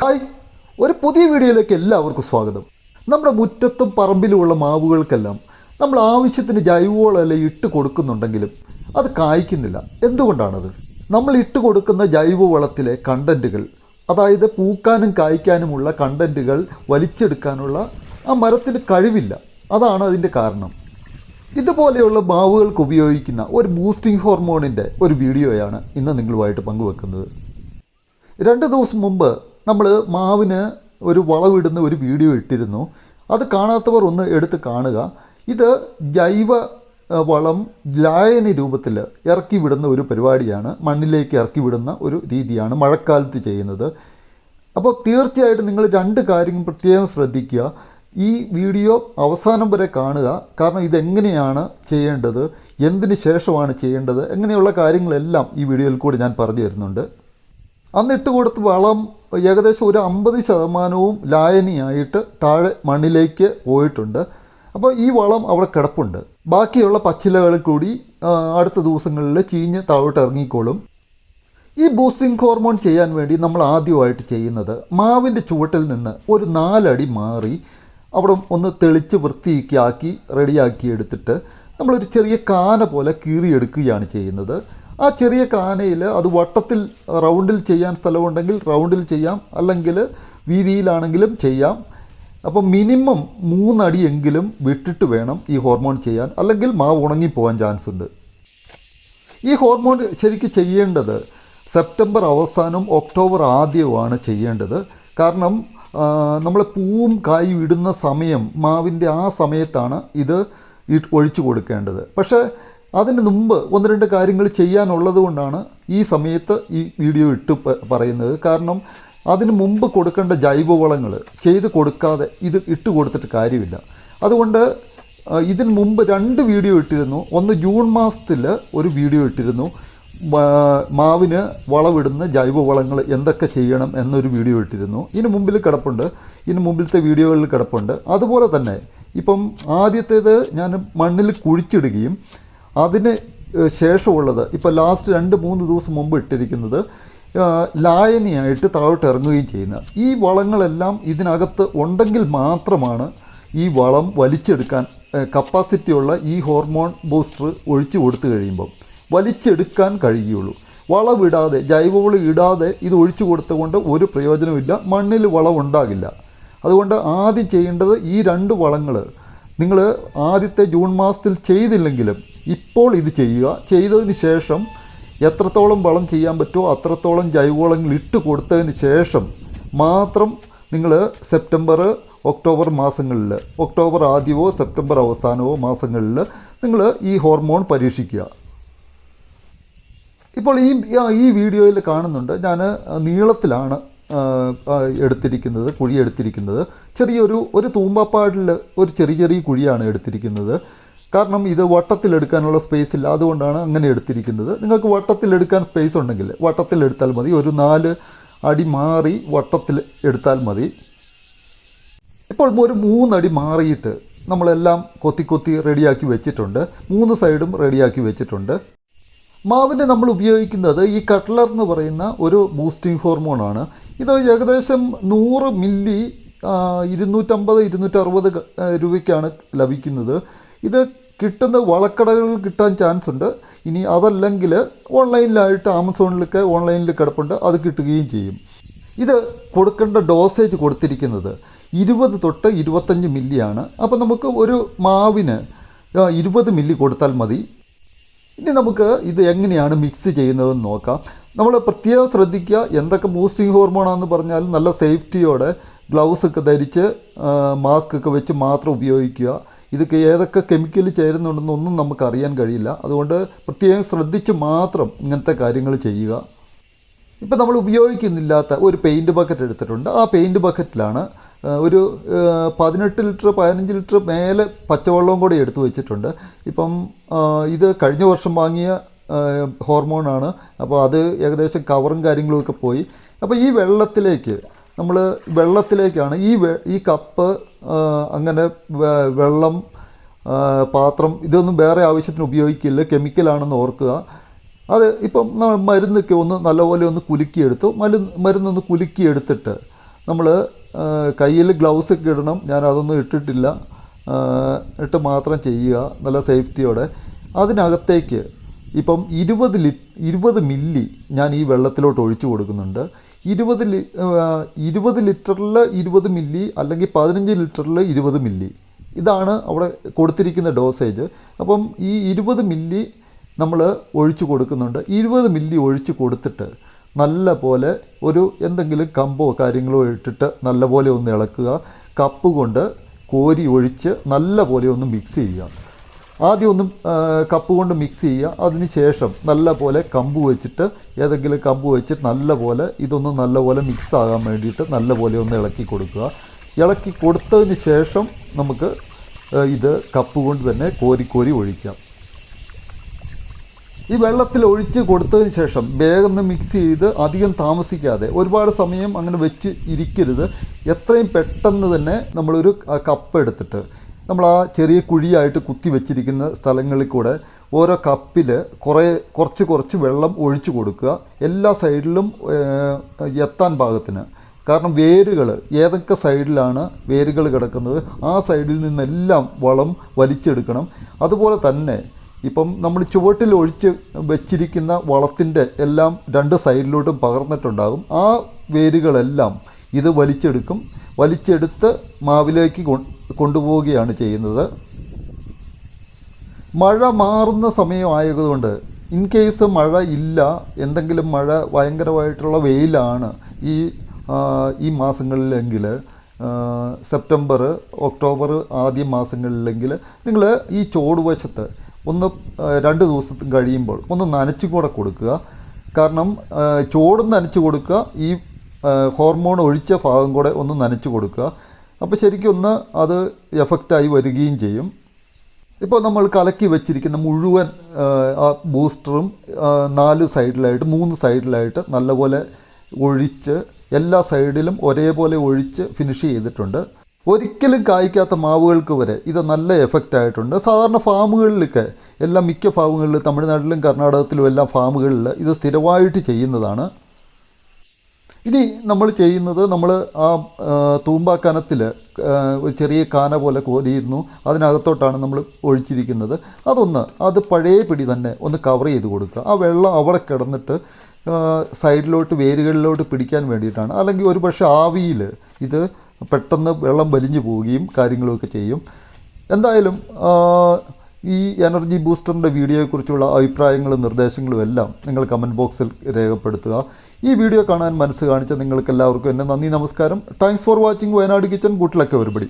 Hi. ഒരു പുതിയ വീഡിയോയിലേക്ക് എല്ലാവർക്കും സ്വാഗതം. നമ്മുടെ മുറ്റത്തും പറമ്പിലുമുള്ള മാവുകൾക്കെല്ലാം നമ്മൾ ആവശ്യത്തിന് ജൈവവളമല്ലേ ഇട്ട് കൊടുക്കുന്നുണ്ടെങ്കിലും അത് കായ്ക്കുന്നില്ല. എന്തുകൊണ്ടാണത്? നമ്മൾ ഇട്ട് കൊടുക്കുന്ന ജൈവവളത്തിലെ കണ്ടന്റുകൾ അതായത് പൂക്കാനും കായ്ക്കാനുമുള്ള കണ്ടന്റുകൾ വലിച്ചെടുക്കാനുള്ള ആ മരത്തിന് കഴിവില്ല. അതാണ് അതിന്റെ കാരണം. ഇതുപോലെയുള്ള മാവുകൾക്ക് ഉപയോഗിക്കുന്ന ഒരു ബൂസ്റ്റിംഗ് ഹോർമോണിന്റെ ഒരു വീഡിയോയാണ് ഇന്ന് നിങ്ങളുമായിട്ട് പങ്കുവെക്കുന്നത്. രണ്ട് ദിവസം മുമ്പ് നമ്മൾ മാവിന് ഒരു വളവിടുന്ന ഒരു വീഡിയോ ഇട്ടിരുന്നു. അത് കാണാത്തവർ ഒന്ന് എടുത്ത് കാണുക. ഇത് ജൈവ വളം ലായനി രൂപത്തിൽ ഇറക്കി വിടുന്ന ഒരു പരിപാടിയാണ്. മണ്ണിലേക്ക് ഇറക്കി വിടുന്ന ഒരു രീതിയാണ് മഴക്കാലത്ത് ചെയ്യുന്നത്. അപ്പോൾ തീർച്ചയായിട്ടും നിങ്ങൾ രണ്ട് കാര്യങ്ങൾ പ്രത്യേകം ശ്രദ്ധിക്കുക. ഈ വീഡിയോ അവസാനം വരെ കാണുക. കാരണം ഇതെങ്ങനെയാണ് ചെയ്യേണ്ടത്? എന്തിനു ശേഷമാണ് ചെയ്യേണ്ടത്? എങ്ങനെയുള്ള കാര്യങ്ങളെല്ലാം ഈ വീഡിയോയിൽ കൂടി ഞാൻ പറഞ്ഞു തരുന്നുണ്ട്. അന്ന് ഇട്ട് കൊടുത്ത് വളം ഏകദേശം ഒരു അമ്പത് ശതമാനവും ലായനിയായിട്ട് താഴെ മണ്ണിലേക്ക് പോയിട്ടുണ്ട്. അപ്പോൾ ഈ വളം അവിടെ കിടപ്പുണ്ട്. ബാക്കിയുള്ള പച്ചിലകൾ കൂടി അടുത്ത ദിവസങ്ങളിൽ ചീഞ്ഞ് താഴോട്ട് ഇറങ്ങിക്കോളും. ഈ ബൂസ്റ്റിംഗ് ഹോർമോൺ ചെയ്യാൻ വേണ്ടി നമ്മൾ ആദ്യമായിട്ട് ചെയ്യുന്നത് മാവിന്റെ ചുവട്ടിൽ നിന്ന് ഒരു നാലടി മാറി അവിടെ ഒന്ന് തെളിച്ച് വൃത്തിയാക്കി റെഡിയാക്കി എടുത്തിട്ട് നമ്മളൊരു ചെറിയ കാന പോലെ കീറിയെടുക്കുകയാണ് ചെയ്യുന്നത്. ആ ചെറിയ കാനയിൽ അത് വട്ടത്തിൽ റൗണ്ടിൽ ചെയ്യാൻ സ്ഥലമുണ്ടെങ്കിൽ റൗണ്ടിൽ ചെയ്യാം. അല്ലെങ്കിൽ വീതിയിലാണെങ്കിലും ചെയ്യാം. അപ്പോൾ മിനിമം മൂന്നടിയെങ്കിലും വിട്ടിട്ട് വേണം ഈ ഹോർമോൺ ചെയ്യാൻ. അല്ലെങ്കിൽ മാവ് ഉണങ്ങിപ്പോകാൻ ചാൻസ് ഉണ്ട്. ഈ ഹോർമോൺ ശരിക്കും ചെയ്യേണ്ടത് സെപ്റ്റംബർ അവസാനം ഒക്ടോബർ ആദ്യവുമാണ് ചെയ്യേണ്ടത്. കാരണം നമ്മൾ പൂവും കായും ഇടുന്ന സമയം മാവിന്റെ ആ സമയത്താണ് ഇത് ഒഴിച്ചു കൊടുക്കേണ്ടത്. പക്ഷേ അതിന് മുമ്പ് ഒന്ന് രണ്ട് കാര്യങ്ങൾ ചെയ്യാനുള്ളത് കൊണ്ടാണ് ഈ സമയത്ത് ഈ വീഡിയോ ഇട്ട് പറയുന്നത്. കാരണം അതിന് മുമ്പ് കൊടുക്കേണ്ട ജൈവവളങ്ങൾ ചെയ്ത് കൊടുക്കാതെ ഇത് ഇട്ട് കൊടുത്തിട്ട് കാര്യമില്ല. അതുകൊണ്ട് ഇതിന് മുമ്പ് രണ്ട് വീഡിയോ ഇട്ടിരുന്നു. ഒന്ന് ജൂൺ മാസത്തിൽ ഒരു വീഡിയോ ഇട്ടിരുന്നു. മാവിന് വളവിടുന്ന ജൈവവളങ്ങൾ എന്തൊക്കെ ചെയ്യണം എന്നൊരു വീഡിയോ ഇട്ടിരുന്നു. ഇതിന് മുമ്പിൽ കിടപ്പുണ്ട്. ഇതിന് മുമ്പിലത്തെ വീഡിയോകളിൽ കിടപ്പുണ്ട്. അതുപോലെ തന്നെ ഇപ്പം ആദ്യത്തേത് ഞാൻ മണ്ണിൽ കുഴിച്ചിടുകയും അതിന് ശേഷമുള്ളത് ഇപ്പോൾ ലാസ്റ്റ് രണ്ട് മൂന്ന് ദിവസം മുമ്പ് ഇട്ടിരിക്കുന്നത് ലായനിയായിട്ട് താഴോട്ട് ഇറങ്ങുകയും ചെയ്യുന്നത് ഈ വളങ്ങളെല്ലാം ഇതിനകത്ത് ഉണ്ടെങ്കിൽ മാത്രമാണ് ഈ വളം വലിച്ചെടുക്കാൻ കപ്പാസിറ്റിയുള്ള ഈ ഹോർമോൺ ബൂസ്റ്റർ ഒഴിച്ചു കൊടുത്തു കഴിയുമ്പം വലിച്ചെടുക്കാൻ കഴിയുള്ളൂ വളവിടാതെ ജൈവവളം ഇടാതെ ഇത് ഒഴിച്ചു കൊടുത്തുകൊണ്ട് ഒരു പ്രയോജനമില്ല മണ്ണിൽ വളം ഉണ്ടാകില്ല. അതുകൊണ്ട് ആദ്യം ചെയ്യേണ്ടത് ഈ രണ്ട് വളങ്ങൾ നിങ്ങൾ ആദ്യത്തെ ജൂൺ മാസത്തിൽ ചെയ്തില്ലെങ്കിലും ഇപ്പോൾ ഇത് ചെയ്യുക. ചെയ്തതിന് ശേഷം എത്രത്തോളം വളം ചെയ്യാൻ പറ്റുമോ അത്രത്തോളം ജൈവവളങ്ങൾ ഇട്ട് കൊടുത്തതിന് ശേഷം മാത്രം നിങ്ങൾ സെപ്റ്റംബർ ഒക്ടോബർ മാസങ്ങളിൽ ഒക്ടോബർ ആദ്യമോ സെപ്റ്റംബർ അവസാനമോ മാസങ്ങളിൽ നിങ്ങൾ ഈ ഹോർമോൺ പരീക്ഷിക്കുക. ഇപ്പോൾ ഈ ഈ വീഡിയോയിൽ കാണുന്നുണ്ട്. ഞാൻ നീളത്തിലാണ് എടുത്തിരിക്കുന്നത് കുഴി എടുത്തിരിക്കുന്നത്. ചെറിയൊരു ഒരു തൂമ്പാപ്പാടിൽ ഒരു ചെറിയ ചെറിയ കുഴിയാണ് എടുത്തിരിക്കുന്നത്. കാരണം ഇത് വട്ടത്തിലെടുക്കാനുള്ള സ്പേസ് ഇല്ല. അതുകൊണ്ടാണ് അങ്ങനെ എടുത്തിരിക്കുന്നത്. നിങ്ങൾക്ക് വട്ടത്തിലെടുക്കാൻ സ്പേസ് ഉണ്ടെങ്കിൽ വട്ടത്തിലെടുത്താൽ മതി. ഒരു നാല് അടി മാറി വട്ടത്തിൽ എടുത്താൽ മതി. ഇപ്പോൾ ഒരു മൂന്നടി മാറിയിട്ട് നമ്മളെല്ലാം കൊത്തി കൊത്തി റെഡിയാക്കി വെച്ചിട്ടുണ്ട്. മൂന്ന് സൈഡും റെഡിയാക്കി വെച്ചിട്ടുണ്ട്. മാവിന് നമ്മൾ ഉപയോഗിക്കുന്നത് ഈ കട്ട്ലർ എന്ന് പറയുന്ന ഒരു ബൂസ്റ്റിംഗ് ഹോർമോണാണ് ഇത് ഏകദേശം നൂറ് മില്ലി ഇരുന്നൂറ്റമ്പത് ഇരുന്നൂറ്ററുപത് രൂപയ്ക്കാണ് ലഭിക്കുന്നത്. ഇത് കിട്ടുന്ന വളക്കടകളിൽ കിട്ടാൻ ചാൻസ് ഉണ്ട്. ഇനി അതല്ലെങ്കിൽ ഓൺലൈനിലായിട്ട് ആമസോണിലൊക്കെ ഓൺലൈനിൽ കിടപ്പുണ്ട്. അത് കിട്ടുകയും ചെയ്യും. ഇത് കൊടുക്കേണ്ട ഡോസേജ് കൊടുത്തിരിക്കുന്നത് ഇരുപത് തൊട്ട് ഇരുപത്തഞ്ച് മില്ലിയാണ് അപ്പോൾ നമുക്ക് ഒരു മാവിന് ഇരുപത് മില്ലി കൊടുത്താൽ മതി. ഇനി നമുക്ക് ഇത് എങ്ങനെയാണ് മിക്സ് ചെയ്യുന്നതെന്ന് നോക്കാം. നമ്മൾ പ്രത്യേകം ശ്രദ്ധിക്കുക എന്തൊക്കെ ബൂസ്റ്റിംഗ് ഹോർമോണാണെന്ന് പറഞ്ഞാൽ നല്ല സേഫ്റ്റിയോടെ ഗ്ലൗസ് ഒക്കെ ധരിച്ച് മാസ്ക് ഒക്കെ വെച്ച് മാത്രം ഉപയോഗിക്കുക. ഇതൊക്കെ ഏതൊക്കെ കെമിക്കൽ ചേരുന്നുണ്ടെന്നൊന്നും നമുക്ക് അറിയാൻ കഴിയില്ല. അതുകൊണ്ട് പ്രത്യേകം ശ്രദ്ധിച്ച് മാത്രം ഇങ്ങനത്തെ കാര്യങ്ങൾ ചെയ്യുക. ഇപ്പം നമ്മൾ ഉപയോഗിക്കുന്നില്ലാത്ത ഒരു പെയിന്റ് ബക്കറ്റ് എടുത്തിട്ടുണ്ട്. ആ പെയിന്റ് ബക്കറ്റിലാണ് ഒരു പതിനെട്ട് ലിറ്റർ പതിനഞ്ച് ലിറ്റർ മേലെ പച്ചവെള്ളവും കൂടി എടുത്തു വെച്ചിട്ടുണ്ട്. ഇപ്പം ഇത് കഴിഞ്ഞ വർഷം വാങ്ങിയ ഹോർമോണാണ് അപ്പോൾ അത് ഏകദേശം കവറും കാര്യങ്ങളും ഒക്കെ പോയി. അപ്പോൾ ഈ വെള്ളത്തിലേക്ക് നമ്മൾ വെള്ളത്തിലേക്കാണ്. ഈ ഈ കപ്പ് അങ്ങനെ വെള്ളം പാത്രം ഇതൊന്നും വേറെ ആവശ്യത്തിന് ഉപയോഗിക്കില്ല. കെമിക്കലാണെന്ന് ഓർക്കുക. അത് ഇപ്പം മരുന്നൊക്കെ ഒന്ന് നല്ലപോലെ ഒന്ന് കുലുക്കിയെടുത്തു. മരു മരുന്നൊന്ന് കുലുക്കിയെടുത്തിട്ട് നമ്മൾ കയ്യിൽ ഗ്ലൗസ് ഒക്കെ ഇടണം. ഞാൻ അതൊന്നും ഇട്ടിട്ടില്ല. ഇട്ട് മാത്രം ചെയ്യുക. നല്ല സേഫ്റ്റിയോടെ അതിനകത്തേക്ക് ഇപ്പം ഇരുപത് ലി ഇരുപത് മില്ലി ഞാൻ ഈ വെള്ളത്തിലോട്ട് ഒഴിച്ചു കൊടുക്കുന്നുണ്ട്. ഇരുപത് ലി ഇരുപത് ലിറ്ററിൽ ഇരുപത് മില്ലി അല്ലെങ്കിൽ പതിനഞ്ച് ലിറ്ററിൽ ഇരുപത് മില്ലി. ഇതാണ് അവിടെ കൊടുത്തിരിക്കുന്ന ഡോസേജ്. അപ്പം ഈ ഇരുപത് മില്ലി നമ്മൾ ഒഴിച്ചു കൊടുക്കുന്നുണ്ട്. ഇരുപത് മില്ലി ഒഴിച്ചു കൊടുത്തിട്ട് നല്ല പോലെ ഒരു എന്തെങ്കിലും കമ്പോ കാര്യങ്ങളോ ഇട്ടിട്ട് നല്ല പോലെ ഒന്ന് ഇളക്കുക. കപ്പ് കൊണ്ട് കോരി ഒഴിച്ച് നല്ല പോലെ ഒന്ന് മിക്സ് ചെയ്യുക. ആദ്യം ഒന്ന് കപ്പ് കൊണ്ട് മിക്സ് ചെയ്യുക. അതിന് ശേഷം നല്ല പോലെ കമ്പ് വെച്ചിട്ട് ഏതെങ്കിലും കമ്പ് വെച്ചിട്ട് നല്ല പോലെ ഇതൊന്ന് നല്ല പോലെ മിക്സ് ആകാൻ വേണ്ടിയിട്ട് നല്ല പോലെ ഒന്ന് ഇളക്കി കൊടുക്കുക. ഇളക്കി കൊടുത്തതിന് ശേഷം നമുക്ക് ഇത് കപ്പ് കൊണ്ട് തന്നെ കോരി കോരി ഒഴിക്കാം. ഈ വെള്ളത്തിൽ ഒഴിച്ച് കൊടുത്തതിന് ശേഷം വേഗം മിക്സ് ചെയ്ത് അധികം താമസിക്കാതെ ഒരുപാട് സമയം അങ്ങനെ വെച്ച് ഇരിക്കരുത്. എത്രയും പെട്ടെന്ന് തന്നെ നമ്മളൊരു കപ്പ് എടുത്തിട്ട് നമ്മൾ ആ ചെറിയ കുഴിയായിട്ട് കുത്തി വെച്ചിരിക്കുന്ന സ്ഥലങ്ങളിൽ കൂടെ ഓരോ കപ്പിൽ കുറേ കുറച്ച് കുറച്ച് വെള്ളം ഒഴിച്ചു കൊടുക്കുക. എല്ലാ സൈഡിലും എത്താൻ പാകത്തിന്. കാരണം വേരുകൾ ഏതൊക്കെ സൈഡിലാണ് വേരുകൾ കിടക്കുന്നത് ആ സൈഡിൽ നിന്നെല്ലാം വളം വലിച്ചെടുക്കണം. അതുപോലെ തന്നെ ഇപ്പം നമ്മൾ ചുവട്ടിൽ ഒഴിച്ച് വെച്ചിരിക്കുന്ന വളത്തിന്റെ എല്ലാം രണ്ട് സൈഡിലോട്ടും പകർന്നിട്ടുണ്ടാകും. ആ വേരുകളെല്ലാം ഇത് വലിച്ചെടുക്കും. വലിച്ചെടുത്ത് മാവിലേക്ക് കൊണ്ടുപോവുകയാണ് ചെയ്യുന്നത്. മഴ മാറുന്ന സമയമായതുകൊണ്ട് ഇൻ കേസ് മഴ ഇല്ല എന്തെങ്കിലും മഴ ഭയങ്കരമായിട്ടുള്ള വെയിലാണ് ഈ ഈ മാസങ്ങളിലെങ്കിൽ സെപ്റ്റംബർ ഒക്ടോബർ ആദ്യ മാസങ്ങളിലെങ്കിൽ നിങ്ങൾ ഈ ചോടുവശത്ത് ഒന്ന് രണ്ട് ദിവസത്തും കഴിയുമ്പോൾ ഒന്ന് നനച്ചും കൂടെ കൊടുക്കുക. കാരണം ചോടും നനച്ച് കൊടുക്കുക ഈ ഹോർമോൺ ഒഴിച്ച ഭാഗം കൂടെ ഒന്ന് നനച്ച് കൊടുക്കുക. അപ്പോൾ ശരിക്കും ഒന്ന് അത് എഫക്റ്റായി വരികയും ചെയ്യും. ഇപ്പോൾ നമ്മൾ കലക്കി വെച്ചിരിക്കുന്ന മുഴുവൻ ആ, ബൂസ്റ്ററും നാല് സൈഡിലായിട്ട് മൂന്ന് സൈഡിലായിട്ട് നല്ലപോലെ ഒഴിച്ച് എല്ലാ സൈഡിലും ഒരേപോലെ ഒഴിച്ച് ഫിനിഷ് ചെയ്തിട്ടുണ്ട്. ഒരിക്കലും കായ്ക്കാത്ത മാവുകൾക്ക് വരെ ഇത് നല്ല എഫക്റ്റ് ആയിട്ടുണ്ട്. സാധാരണ ഫാമുകളിലൊക്കെ എല്ലാ മിക്ക ഫാമുകളിലും തമിഴ്നാട്ടിലും കർണാടകത്തിലും എല്ലാ ഫാമുകളിൽ ഇത് സ്ഥിരമായിട്ട് ചെയ്യുന്നതാണ്. ഇനി നമ്മൾ ചെയ്യുന്നത് നമ്മൾ ആ ആ, തൂമ്പാക്കനത്തിൽ ഒരു ചെറിയ കാന പോലെ കോരിയിരുന്നു. അതിനകത്തോട്ടാണ് നമ്മൾ ഒഴിച്ചിരിക്കുന്നത്. അതൊന്ന് അത് പഴയ പിടി തന്നെ ഒന്ന് കവർ ചെയ്ത് കൊടുക്കുക. ആ വെള്ളം അവിടെ കിടന്നിട്ട് സൈഡിലോട്ട് വേരുകളിലോട്ട് പിടിക്കാൻ വേണ്ടിയിട്ടാണ്. അല്ലെങ്കിൽ ഒരു പക്ഷേ ആവിയിൽ ഇത് പെട്ടെന്ന് വെള്ളം വലിഞ്ഞു പോവുകയും കാര്യങ്ങളൊക്കെ ചെയ്യും. എന്തായാലും ഈ എനർജി ബൂസ്റ്ററിന്റെ വീഡിയോയെക്കുറിച്ചുള്ള അഭിപ്രായങ്ങളും നിർദ്ദേശങ്ങളും എല്ലാം നിങ്ങൾ കമന്റ് ബോക്സിൽ രേഖപ്പെടുത്തുക. ഈ വീഡിയോ കാണാൻ മനസ്സ് കാണിച്ച നിങ്ങൾക്ക് എല്ലാവർക്കും എന്റെ നന്ദി നമസ്കാരം. Thanks for watching Wayanad kitchen കൂട്ടിലൊക്കെ ലക്ക് ഒരുപടി.